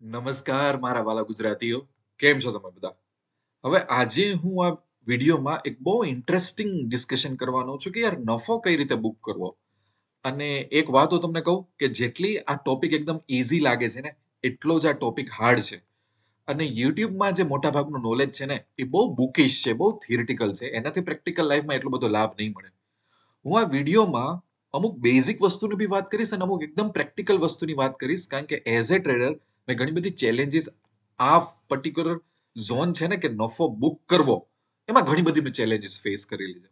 નમસ્કાર, મારા વાલા ગુજરાતીઓ. કેમ છો તમે બધા? હવે આજે હું આ વિડીયોમાં એક બહુ ઇન્ટરેસ્ટિંગ ડિસ્કશન કરવાનો છું કે યાર, નફો કઈ રીતે બુક કરવો? અને એક વાત હું તમને કહું કે જેટલી આ ટોપિક એકદમ ઇઝી લાગે છે ને, એટલો જ આ ટોપિક હાર્ડ છે. અને યુટ્યુબમાં જે મોટા ભાગનું નોલેજ છે ને, એ બહુ બુકિશ છે, બહુ થિયરિટિકલ છે. એનાથી પ્રેક્ટિકલ લાઈફમાં એટલો બધો લાભ નહીં મળે. હું આ વિડીયોમાં અમુક બેઝિક વસ્તુની બી વાત કરીશ અને અમુક એકદમ પ્રેક્ટિકલ વસ્તુની વાત કરીશ, કારણ કે એઝ એ ટ્રેડર મેં ઘણી બધી ચેલેન્જીસ આ પર્ટિક્યુલર ઝોન છે ને કે નફો બુક કરવો, એમાં ઘણી બધી મેં ચેલેન્જીસ ફેસ કરેલી છે.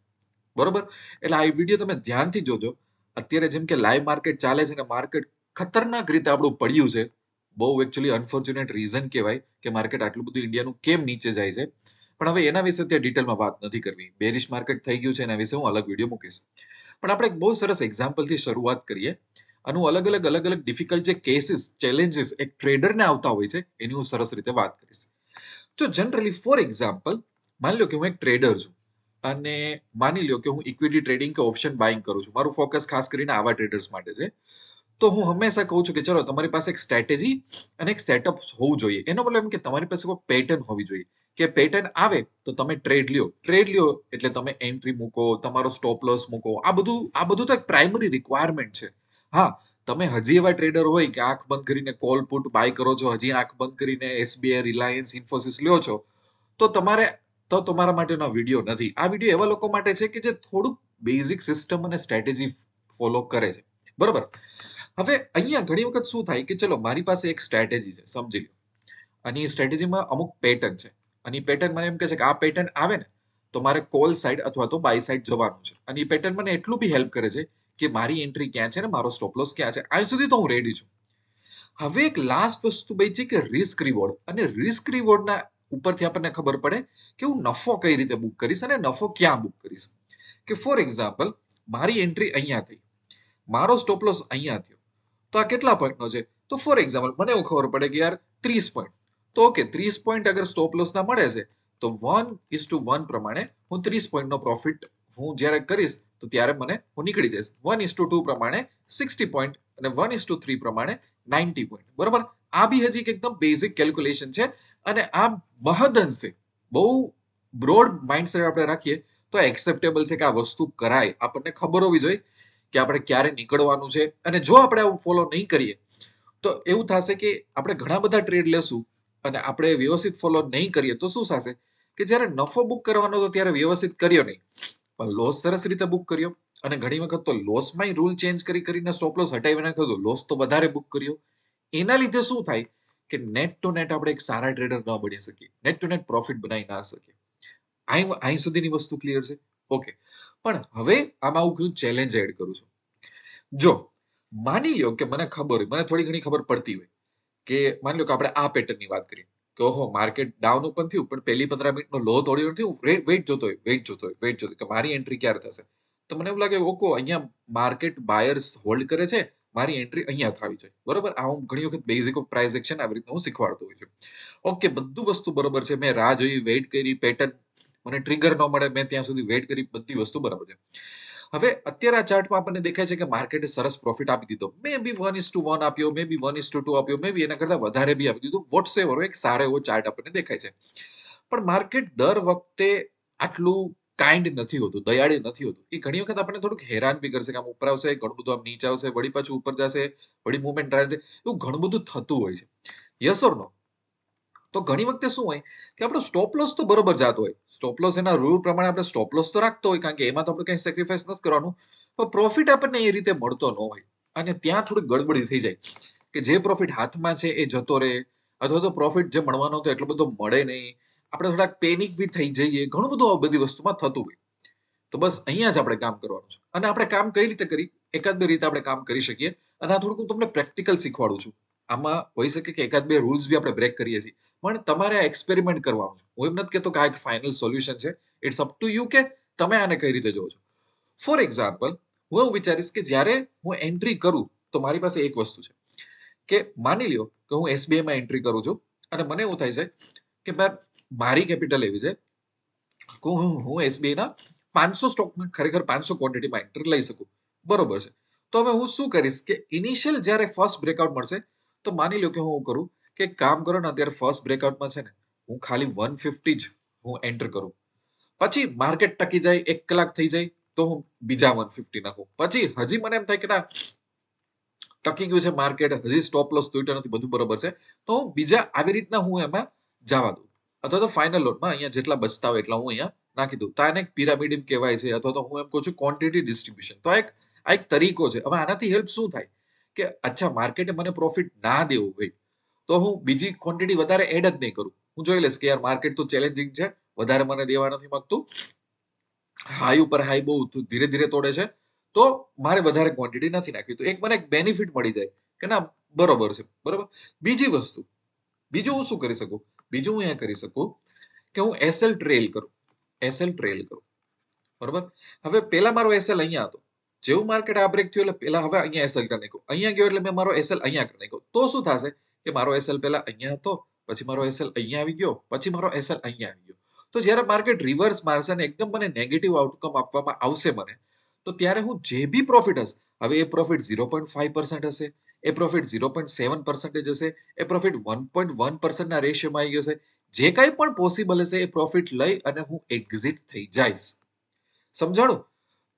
બરોબર? એટલે આ વીડિયો તમે ધ્યાનથી જોજો. અત્યારે જેમ કે લાઈવ માર્કેટ ચાલે છે ને માર્કેટ ખતરનાક રીતે આપણું પડ્યું છે. બહુ એકચ્યુઅલી અનફોર્ચ્યુનેટ રીઝન કહેવાય કે માર્કેટ આટલું બધું ઇન્ડિયાનું કેમ નીચે જાય છે. પણ હવે એના વિશે ત્યાં ડિટેલમાં વાત નથી કરવી. બેરિશ માર્કેટ થઈ ગયું છે એના વિશે હું અલગ વીડિયો મૂકીશ. પણ આપણે એક બહુ સરસ એક્ઝામ્પલથી શરૂઆત કરીએ. હું અલગ અલગ અલગ અલગ ડિફિકલ્ટ જે કેસીસ ચેલેન્જીસ એક ટ્રેડરને આવતા હોય છે, એની હું સરસ રીતે વાત કરીશ. તો જનરલી ફોર એક્ઝામ્પલ માની લો કે હું એક ટ્રેડર છું અને માની લો કે હું ઇક્વિટી ટ્રેડિંગ કે ઓપ્શન બાઇંગ કરું છું. મારું ફોકસ ખાસ કરીને આવા ટ્રેડર્સ માટે છે. તો હું હંમેશા કહું છું કે ચલો, તમારી પાસે એક સ્ટ્રેટેજી અને એક સેટઅપ હોવું જોઈએ. એનો મતલબ એમ કે તમારી પાસે કોઈ પેટર્ન હોવી જોઈએ. કે પેટર્ન આવે તો તમે ટ્રેડ લ્યો. ટ્રેડ લ્યો એટલે તમે એન્ટ્રી મૂકો, તમારો સ્ટોપ લોસ મૂકો. આ બધું આ બધું તો એક પ્રાઇમરી રિક્વાયરમેન્ટ છે. હા, તમે હજી એવા ટ્રેડર હોય કે આંખ બંધ કરીને કોલ પુટ બાય કરો છો, હજી આંખ બંધ કરીને એસબીઆઈ રિલાયન્સ ઇન્ફોસિસ લ્યો છો, તો તમારે, તો તમારા માટેનો વીડિયો નથી. આ વીડિયો એવા લોકો માટે છે કે જે થોડુંક બેઝિક સિસ્ટમ અને સ્ટ્રેટેજી ફોલો કરે છે. બરોબર? હવે અહીંયા ઘણી વખત શું થાય કે ચલો, મારી પાસે એક સ્ટ્રેટેજી છે, સમજી લો. અને એ સ્ટ્રેટેજીમાં અમુક પેટર્ન છે. અને એ પેટર્ન મને એમ કહે છે કે આ પેટર્ન આવે ને, તો મારે કોલ સાઈડ અથવા તો બાય સાઈડ જવાનું છે. અને એ પેટર્ન મને એટલું બી હેલ્પ કરે છે કે મારી એન્ટ્રી ક્યાં છે ને? મારો સ્ટોપ લોસ ક્યાં છે? આજ સુધી તો હું રેડી છું. હવે એક લાસ્ટ વસ્તુ બઈ છે કે રિસ્ક રિવોર્ડ અને રિસ્ક રિવોર્ડના ઉપરથી આપણને ખબર પડે કે હું નફો કઈ રીતે બુક કરીશ અને નફો ક્યાં બુક કરીશ. કે ફોર એક્ઝામ્પલ મારી એન્ટ્રી અહીંયા થઈ. મારો સ્ટોપ લોસ અહીંયા થયો. તો આ કેટલા પોઈન્ટનો છે? તો ફોર એક્ઝામ્પલ મને એવું ખબર પડે કે યાર ત્રીસ પોઈન્ટ તો ઓકે ત્રીસ પોઈન્ટ અગર સ્ટોપ લોસના મળે છે, તો વન ઇઝ ટુ વન પ્રમાણે હું ત્રીસ પોઈન્ટનો પ્રોફિટ હું જ્યારે કરીશ તો ત્યારે મને હું નીકળી જઈશ. વન ઇસ ટુ ટુ પ્રમાણે સિક્સટી પોઈન્ટ અને વન ઇસ ટુ થ્રી પ્રમાણે નાઇન્ટી પોઈન્ટ બરોબર? આ બી હજી એકદમ બેઝિક કેલ્ક્યુલેશન છે અને આ મહદઅંશે, બહુ બ્રોડ માઇન્ડસેટ આપણે રાખીએ તો એક્સેપ્ટેબલ છે કે આ વસ્તુ કરાય. આપણને ખબર હોવી જોઈએ કે આપણે ક્યારે નીકળવાનું છે અને જો આપણે આવું ફોલો નહીં કરીએ, તો એવું થશે કે આપણે ઘણા બધા ટ્રેડ લેશું અને આપણે વ્યવસ્થિત ફોલો નહીં કરીએ તો શું થશે? કે જ્યારે નફો બુક કરવાનો હતો ત્યારે વ્યવસ્થિત કર્યો નહીં. પણ લોસ સરસ રીતે બુક કર્યો. અને ઘણી વખત તો લોસમાં રૂલ ચેન્જ કરી કરીને સ્ટોપ લોસ હટાવી નાખ્યો તો લોસ તો વધારે બુક કર્યો. એના લીધે શું થાય કે નેટ ટુ નેટ આપણે એક સારા ટ્રેડર ન બની શકીએ. નેટ ટુ નેટ પ્રોફિટ બનાવી ના શકીએ. અહીં અહીં સુધીની વસ્તુ ક્લિયર છે? ઓકે પણ હવે આમાં હું કયું ચેલેન્જ એડ કરું છું. જો, માની લો કે મને ખબર હોય, મને થોડી ઘણી ખબર પડતી હોય કે માની લો કે આપણે આ પેટર્નની વાત કરીએ. કે ઓહો માર્કેટ ડાઉન ઓપન થયું, પણ પહેલી પંદર મિનિટનો લો તોડ્યો નથી હું વેઇટ જોતો હોય વેઇટ જોતો હોય વેઇટ જોતો કે મારી એન્ટ્રી ક્યારે થશે? તો મને એવું લાગે, ઓકો, અહીંયા માર્કેટ બાયર્સ હોલ્ડ કરે છે, મારી એન્ટ્રી અહીંયા થવી જોઈએ બરોબર? આ હું ઘણી વખત બેઝિક ઓફ પ્રાઇસ એક્શન આવી રીતે હું શીખવાડતો હોઉં છું. ઓકે, બધું વસ્તુ બરોબર છે. મેં રાહ જોઈ વેઇટ કરી પેટર્ન મને ટ્રિગર ન મળે, મેં ત્યાં સુધી વેઇટ કરી, બધી વસ્તુ બરાબર છે. હવે અત્યારે આ ચાર્ટમાં આપણને દેખાય છે કે માર્કેટે સરસ પ્રોફિટ આપી દીધો. મે બી વન ઇસ ટુ વન આપ્યો મે બી વન ઇસ ટુ ટુ આપ્યો મે બી એના કરતા વધારે બી આપી દીધું. વોટ્સ એવર એક સારો એવો ચાર્ટ આપણને દેખાય છે. પણ માર્કેટ દર વખતે આટલું કાઇન્ડ નથી હોતું, દયાળી નથી હોતું. એ ઘણી વખત આપણને થોડુંક હેરાન બી કરશે કે આમ ઉપર આવશે, ઘણું બધું આમ નીચે આવશે, વળી પાછું ઉપર જશે, વળી મુવમેન્ટ રહે એવું ઘણું બધું થતું હોય છે. યસ ઓર નો તો ઘણી વખતે શું હોય કે આપણો સ્ટોપ લોસ તો બરોબર જતો હોય. સ્ટોપ લોસ એના રૂલ પ્રમાણે આપણે સ્ટોપ લોસ તો રાખતો હોય, કારણ કે એમાં તો આપણે કંઈ સેક્રિફાઈસ નથી કરવાનું. પણ પ્રોફિટ આપણને એ રીતે મળતો ન હોય. અને ત્યાં થોડી ગડબડી થઈ જાય કે જે પ્રોફિટ હાથમાં છે એ જતો રહે. અથવા તો પ્રોફિટ જે મળવાનો હતો એટલો બધો મળે નહીં. આપણે થોડાક પેનિક બી થઈ જઈએ. ઘણું બધું આ બધી વસ્તુમાં થતું હોય. તો બસ અહીંયા જ આપણે કામ કરવાનું છે. અને આપણે કામ કઈ રીતે કરી? એકાદ બે રીતે આપણે કામ કરી શકીએ. અને આ થોડુંક હું તમને પ્રેક્ટિકલ શીખવાડું છું. આમાં હોઈ શકે કે એકાદ બે રૂલ્સ બી આપણે બ્રેક કરીએ છીએ. પણ તમારે આ એક્સપેરિમેન્ટ કરવાનું છે. હું એમ નથી કહેતો કે આ એક ફાઇનલ સોલ્યુશન છે. ઇટ્સ અપ ટુ યુ કે તમે આને કઈ રીતે જોવો છો. ફોર એક્ઝામ્પલ હું એવું વિચારીશ કે જ્યારે હું એન્ટ્રી કરું, તો મારી પાસે એક વસ્તુ છે. કે માની લ્યો કે હું એસબીઆઈમાં એન્ટ્રી કરું છું, અને મને એવું થાય છે કે મારી કેપિટલ એવી છે કે હું હું એસબીઆઈના પાંચસો સ્ટોકમાં ખરેખર પાંચસો ક્વોન્ટિટીમાં એન્ટ્રી લઈ શકું. બરોબર છે. તો હવે હું શું કરીશ કે ઇનિશિયલ જ્યારે ફર્સ્ટ બ્રેકઆઉટ મળશે તો માની લો કે હું કરું કે કામ કરો ને, અત્યારે ફર્સ્ટ બ્રેકઆઉટમાં છે ને, હું ખાલી વન ફિફ્ટી જ હું એન્ટર કરું. પછી માર્કેટ ટકી જાય, એક કલાક થઈ જાય, તો હું બીજા વન ફિફ્ટી નાખું. પછી હજી મને એમ થાય કે ના, ટકી ગયું છે માર્કેટ હજી સ્ટોપ લોસ તૂટ્યો નથી, બધું બરોબર છે, તો હું બીજા આવી રીતના હું એમાં જવા દઉં. અથવા તો ફાઇનલ લોટમાં અહીંયા જેટલા બચતા હોય એટલા હું અહીંયા નાખી દઉં. તો આને એક પિરામિડ કહેવાય છે, અથવા તો હું એમ કહું છું ક્વોન્ટિટી ડિસ્ટ્રીબ્યુશન તો આ એક આ એક તરીકો છે. હવે આનાથી હેલ્પ શું થાય? કે અચ્છા માર્કેટે મને પ્રોફિટ ના દેવું હોય, તો હું બીજી ક્વોન્ટિટી વધારે એડ જ નહીં કરું. હું જોઈ લઈશ કે યાર માર્કેટ તો ચેલેન્જિંગ છે, વધારે મને દેવા નથી માંગતું. હાઈ ઉપર હાઈ બહુ ધીરે ધીરે તોડે છે, તો મારે વધારે ક્વોન્ટિટી નથી નાખવી. તો એક મને એક બેનિફિટ મળી જાય કે ના, બરોબર છે, બરોબર? બીજી વસ્તુ, બીજું હું શું કરી શકું? બીજું હું અહીંયા કરી શકું કે હું એસએલ ટ્રેલ કરું. એસએલ ટ્રેલ કરું. બરોબર? હવે પેલા મારો એસએલ અહીંયા હતો. જેવું માર્કેટ આ બ્રેક થયું એટલે પેલા હવે અહીંયા એસએલ કરી નાખ્યો. અહીંયા ગયો એટલે મેં મારો એસએલ અહીંયા કરી નાખ્યો. તો શું થશે કે મારો એસએલ પેલા અહીંયા હતો, પછી મારો એસએલ અહીંયા આવી ગયો, પછી મારો એસએલ અહીંયા આવી ગયો. તો જ્યારે માર્કેટ રિવર્સ મારશે અને એકદમ મને નેગેટિવ આઉટકમ આપવામાં આવશે મને, તો ત્યારે હું જે બી પ્રોફિટ હશે, હવે એ profit zero point five percent હશે, એ profit zero point seven percentage હશે, એ પ્રોફિટ વન પોઈન્ટ વન પર્સન્ટના રેશિયોમાં આવી ગયો છે જે કાંઈ પણ પોસિબલ હશે એ પ્રોફિટ લઈ અને હું એક્ઝિટ થઈ જઈશ. સમજાણું?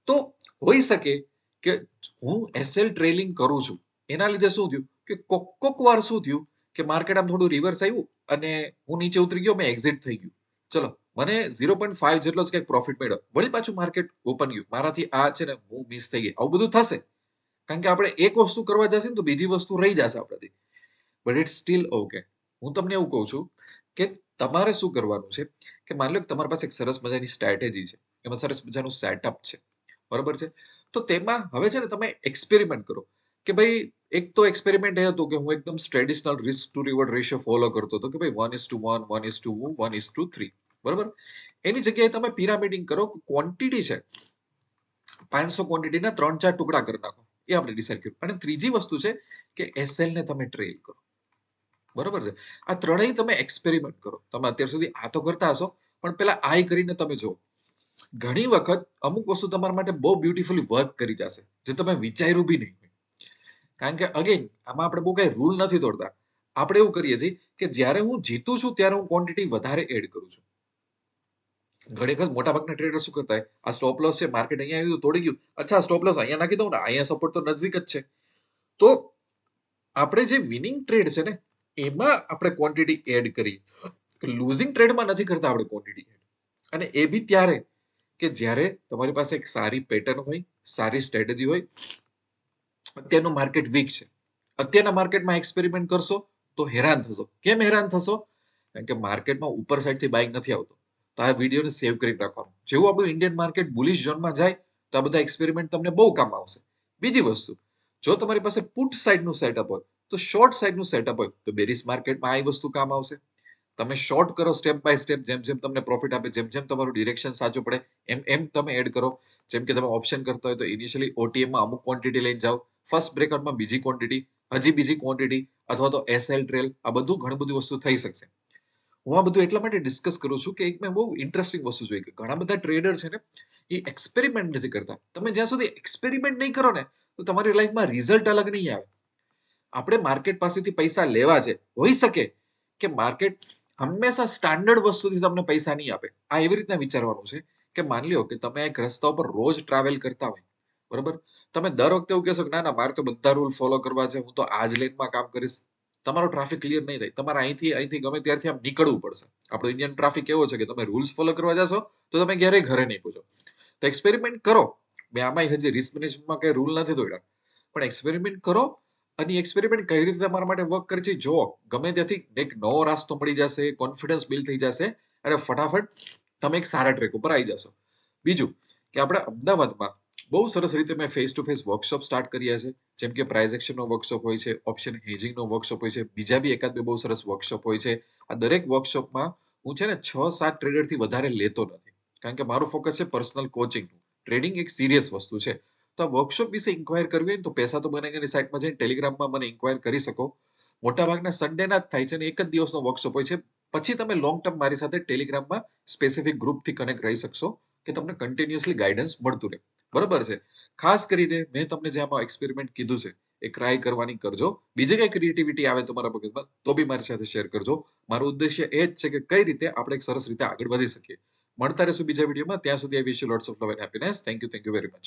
તો હોઈ શકે કે હું એસએલ ટ્રેલિંગ કરું છું. એના લીધે શું થયું કે કોક કોક વાર શું થયું કે માર્કેટ આમ થોડું રિવર્સ આવ્યું અને હું નીચે ઉતરી ગયો, મેં એક્ઝિટ થઈ ગયું. ચલો, મને ઝીરો પોઈન્ટ ફાઈવ જેટલો જ કંઈક પ્રોફિટ મળ્યો. વળી પાછું માર્કેટ ઓપન ગયું. મારાથી આ છે ને હું મિસ થઈ ગઈ. આવું બધું થશે. કારણ કે આપણે એક વસ્તુ કરવા જશે ને તો બીજી વસ્તુ રહી જશે આપણાથી. બટ ઇટ સ્ટીલ ઓકે હું તમને એવું કહું છું કે તમારે શું કરવાનું છે? કે માની લો કે તમારી પાસે એક સરસ મજાની સ્ટ્રેટેજી છે. એમાં સરસ મજાનું સેટઅપ છે. બરોબર છે? તો તેમાં હવે છે ને તમે એક્સપેરિમેન્ટ કરો કે ભાઈ એક તો એક્સપેરિમેન્ટ એ હતું કે હું એકદમ traditional risk to reward ratio follow કરતો હતો કે ભાઈ one is to one one is to one is to three બરોબર? એની જગ્યાએ તમે પિરામિડિંગ કરો ક્વોન્ટિટી છે પાંચસો ક્વોન્ટિટીના ત્રણ ચાર ટુકડા કરી નાખો. એ આપણે ડિસાઈડ કર્યું. અને ત્રીજી વસ્તુ છે કે એસએલ ને તમે ટ્રેલ કરો. બરોબર છે? આ ત્રણેય તમે એક્સપેરિમેન્ટ કરો. તમે અત્યાર સુધી આ તો કરતા હશો, પણ પેલા આઈ કરીને તમે જો ઘણી વખત અમુક વસ્તુ તમારા માટે બહુ બ્યુટીફુલી વર્ક કરી જશે, જે તમે વિચાર્યું બી નહીં. કારણ કે અગેન આમાં આપણે બહુ કઈ રૂલ નથી તોડતા. આપણે એવું કરીએ છીએ કે જ્યારે હું જીતું છું, ત્યારે હું ક્વોન્ટિટી વધારે એડ કરું છું. ઘણી વખત મોટા ભાગના ટ્રેડર શું કરતા હોય? આ સ્ટોપ લોસ છે માર્કેટ અહીંયા આવ્યું તોડી ગયું. અચ્છા સ્ટોપ લોસ અહીંયા નાખી દઉં ને? અહીંયા સપોર્ટ તો નજીક જ છે. તો આપણે જે વિનિંગ ટ્રેડ છે ને, એમાં આપણે ક્વોન્ટિટી એડ કરી. લૂઝિંગ ટ્રેડમાં નથી કરતા આપણે ક્વોન્ટિટી એડ અને એ બી ત્યારે કે જ્યારે તમારી પાસે એક સારી પેટર્ન હોય, સારી સ્ટ્રેટેજી હોય, અત્યારનું માર્કેટ વીક છે. અત્યારના માર્કેટમાં એક્સપેરિમેન્ટ કરશો તો હેરાન થશો. કેમ હેરાન થશો? કારણ કે માર્કેટમાં ઉપર સાઈડથી બાઇક નથી આવતો. તો આ વિડીયોને સેવ કરી રાખવાનું. જેવું આપણું ઇન્ડિયન માર્કેટ બુલિશ ઝોનમાં જાય, તો આ બધા એક્સપેરિમેન્ટ તમને બહુ કામ આવશે. બીજી વસ્તુ, જો તમારી પાસે પુટ સાઈડનું સેટઅપ હોય, તો શોર્ટ સાઈડનું સેટઅપ હોય, તો બેરિસ માર્કેટમાં આ વસ્તુ કામ આવશે. તમે શોર્ટ કરો સ્ટેપ બાય સ્ટેપ જેમ જેમ તમને પ્રોફિટ આપે, જેમ જેમ તમારું ડિરેક્શન સાચું પડે, એમ એમ તમે એડ કરો. જેમ કે તમે ઓપ્શન કરતા હોય તો ઇનિશિયલી ઓટીએમમાં અમુક ક્વોન્ટિટી લઈને જાઓ. ફર્સ્ટ બ્રેકઆઉટમાં બીજી ક્વોન્ટિટી હજી બીજી ક્વોન્ટિટી અથવા તો એસએલ ટ્રેલ આ બધું ઘણી બધી વસ્તુ થઈ શકશે. હું આ બધું એટલા માટે ડિસ્કસ કરું છું કે એક મેં બહુ ઇન્ટરેસ્ટિંગ વસ્તુ જોઈ કે ઘણા બધા ટ્રેડર છે ને, એ એક્સપેરિમેન્ટ નથી કરતા. તમે જ્યાં સુધી એક્સપેરિમેન્ટ નહીં કરો ને, તો તમારી લાઈફમાં રિઝલ્ટ અલગ નહીં આવે. આપણે માર્કેટ પાસેથી પૈસા લેવા છે. હોઈ શકે કે માર્કેટ હંમેશા સ્ટાન્ડર્ડ વસ્તુથી તમને પૈસા નહીં આપે. આ એવી રીતના વિચારવાનું છે કે માની લો કે તમે એક રસ્તા ઉપર રોજ ટ્રાવેલ કરતા હોય, બરોબર? તમે દર વખતે એવું કહેશો કે ના ના, મારે તો બધા રૂલ ફોલો કરવા છે, હું તો આ જ લેનમાં કામ કરીશ. તમારો ટ્રાફિક ક્લિયર નહીં થાય. તમારે અહીંથી અહીંથી ગમે ત્યારથી આમ નીકળવું પડશે. આપણો ઇન્ડિયન ટ્રાફિક એવો છે કે તમે રૂલ્સ ફોલો કરવા જશો, તો તમે ક્યારેય ઘરે નહીં પૂછો. તો એક્સપેરિમેન્ટ કરો. મેં આમાં હજી રિસ્ક મેનેજમેન્ટમાં કઈ રૂલ નથી તોડ્યા પણ એક્સપેરિમેન્ટ કરો અને એક્સપેરિમેન્ટ કઈ રીતે તમારા માટે વર્ક કરે છે? જો ગમે ત્યાંથી એક નવો રાસ્તો મળી જશે કોન્ફિડન્સ બિલ્ડ થઈ જશે, અને ફટાફટ તમે એક સારા ટ્રેક ઉપર આવી જશો. બીજું કે આપણે અમદાવાદમાં બહુ સરસ રીતે મેં face to face workshop start કર્યા છે. જેમ કે પ્રાઇઝ એક્શનનો વર્કશોપ હોય છે ઓપ્શન હેજિંગનો વર્કશોપ હોય છે, બીજા બી એકાદ બે બહુ સરસ વર્કશોપ હોય છે. આ દરેક વર્કશોપમાં હું છે ને છ સાત ટ્રેડરથી વધારે લેતો નથી. કારણ કે મારું ફોકસ છે પર્સનલ કોચિંગનું ટ્રેડિંગ એક સિરિયસ વસ્તુ છે. તો આ વર્કશોપ વિશે ઇન્ક્વાયર કરવી હોય તો પૈસા તો બનેગાની સાઇટમાં જઈને ટેલિગ્રામમાં મને ઇન્ક્વાયર કરી શકો. મોટાભાગના સન્ડેના જ થાય છે અને એક જ દિવસનો વર્કશોપ હોય છે. પછી તમે લોંગ ટર્મ મારી સાથે ટેલિગ્રામમાં સ્પેસિફિક ગ્રુપથી કનેક્ટ રહી શકશો કે તમને કન્ટિન્યુઅસલી ગાઈડન્સ મળતું રહે. બરોબર છે? ખાસ કરીને મેં તમને જે આમાં એક્સપેરિમેન્ટ કીધું છે, એ ટ્રાય કરવાની કરજો. બીજે કઈ ક્રિએટિવિટી આવે તમારા મગજમાં તો બી મારી સાથે શેર કરજો. મારો ઉદ્દેશ્ય એ જ છે કે કઈ રીતે આપણે એક સરસ રીતે આગળ વધી શકીએ. મળતા રહેશું બીજા વિડીયોમાં. ત્યાં સુધી I wish lots of love and happiness thank you thank you very much